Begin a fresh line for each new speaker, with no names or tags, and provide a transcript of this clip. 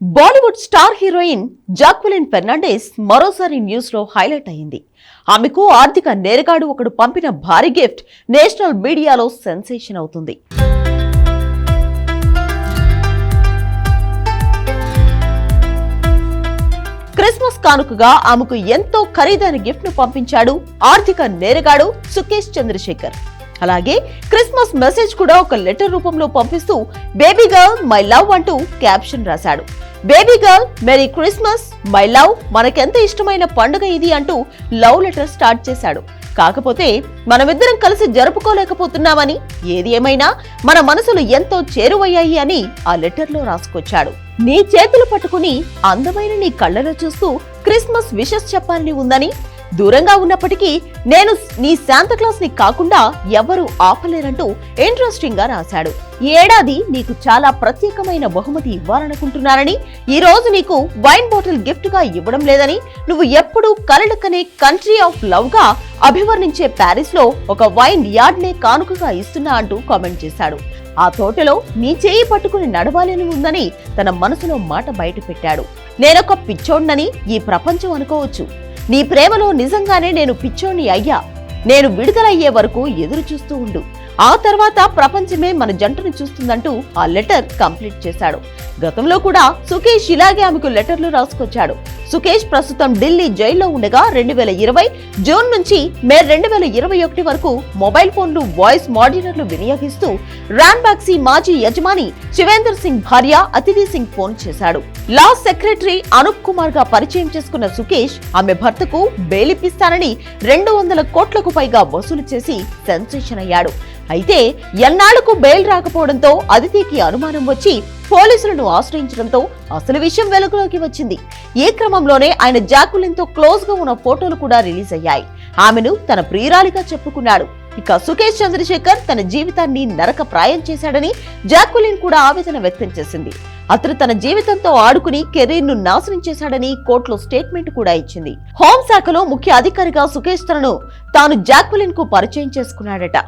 Bollywood star heroine Jacqueline Fernandez మరోసారి న్యూస్లో highlight అయింది. ఆమెకు ఆర్థిక నేరగాడు ఒకడు పంపిన భారీ గిఫ్ట్ నేషనల్ మీడియాలో సెన్సేషన్ అవుతుంది. క్రిస్మస్ కానుకగా ఆమెకు ఎంతో ఖరీదైన గిఫ్ట్ను పంపించాడు ఆర్థిక నేరగాడు సుకేష్ చంద్రశేఖర్. అలాగే క్రిస్మస్ మెసేజ్ కూడా ఒక లెటర్ రూపంలో పంపిస్తూ బేబీ గర్ల్ మై లవ్ అంటూ క్యాప్షన్ రాశాడు. Baby girl merry Christmas my love మనకెంత ఇష్టమైన పండుగ ఇది అంటూ లవ్ లెటర్ స్టార్ట్ చేశాడు. కాకపోతే మనమిద్దరం కలిసి జరుపుకోలేకపోతున్నామని ఏది ఏమైనా మన మనసులు ఎంతో చేరువయ్యాయి అని ఆ లెటర్లో రాసుకొచ్చాడు. నీ చేతులు పట్టుకుని అందమైన నీ కళ్ళలో చూస్తూ క్రిస్మస్ విషెస్ చెప్పాలని ఉందని దూరంగా ఉన్నప్పటికీ నేను నీ శాంతక్లాస్ని కాకుండా ఎవరు ఆపలేరంటూ ఇంట్రెస్టింగ్గా రాశాడు. ఈ ఏడాది నీకు చాలా ప్రత్యేకమైన బహుమతి ఇవ్వాలనుకుంటున్నానని ఈ రోజు నీకు వైన్ బాటిల్ గిఫ్ట్గా ఇవ్వడం లేదని నువ్వు ఎప్పుడూ కలడకనే కంట్రీ ఆఫ్ లవ్గా అభివర్ణించే ప్యారిస్లో ఒక వైన్ యార్డ్ నే కానుకగా ఇస్తున్నా అంటూ కామెంట్ చేశాడు. ఆ తోటలో నీ చేయి పట్టుకుని నడవాలని ఉందని తన మనసులో మాట బయట పెట్టాడు నేనొక పిచ్చోడ్నని ఈ ప్రపంచం అనుకోవచ్చు. నీ ప్రేమలో నిజంగానే నేను పిచ్చోని అయ్యా. నేను విడుదలయ్యే వరకు ఎదురు చూస్తూ ఉండు. ఆ తర్వాత ప్రపంచమే మన జంటను చూస్తుందంటూ ఆ లెటర్ కంప్లీట్ చేశాడు. గతంలో కూడా సుకేష్ ఇలాగే ఆమెకు లెటర్లు రాసుకొచ్చాడు. సుకేష్ ప్రస్తుతం ఢిల్లీ జైల్లో ఉండగా రెండు వేల ఇరవై జూన్ నుంచి మే రెండు వేల ఇరవై ఒకటి వరకు మొబైల్ ఫోన్లు వాయిస్ మాడ్యులర్లు వినియోగిస్తూ రాన్బాక్సీ మాజీ యజమాని శివేందర్ సింగ్ భార్య అతిథి సింగ్ ఫోన్ చేశాడు. లా సెక్రటరీ అనూప్ కుమార్గా పరిచయం చేసుకున్న సుకేష్ ఆమె భర్తకు బెయిలిప్పిస్తానని రెండు వందల కోట్లకు పైగా వసూలు చేసి సెన్సేషన్ అయ్యాడు. అయితే ఎన్నాళ్ళకు బెయిల్ రాకపోవడంతో అదితికి అనుమానం వచ్చి పోలీసులను ఆశ్రయించడంతో అసలు విషయం వెలుగులోకి వచ్చింది. ఈ క్రమంలోనే ఆయన జాకులిన్తో క్లోజ్గా క్లోజ్గా ఉన్న ఫోటోలు కూడా రిలీజ్ అయ్యాయి. ఆమెను తన ప్రియురాలిగా చెప్పుకున్నాడు. ఇక సుకేష్ చంద్రశేఖర్ తన జీవితాన్ని నరక ప్రాయం చేశాడని జాక్వలిన్ కూడా ఆవేదన వ్యక్తం చేసింది. అతను తన జీవితంతో ఆడుకుని కెరీర్ను నాశనం చేశాడని కోర్టులో స్టేట్మెంట్ కూడా ఇచ్చింది. హోంశాఖలో ముఖ్య అధికారిగా సుకేష్ తనను తాను జాక్వలిన్కు పరిచయం చేసుకున్నాడట.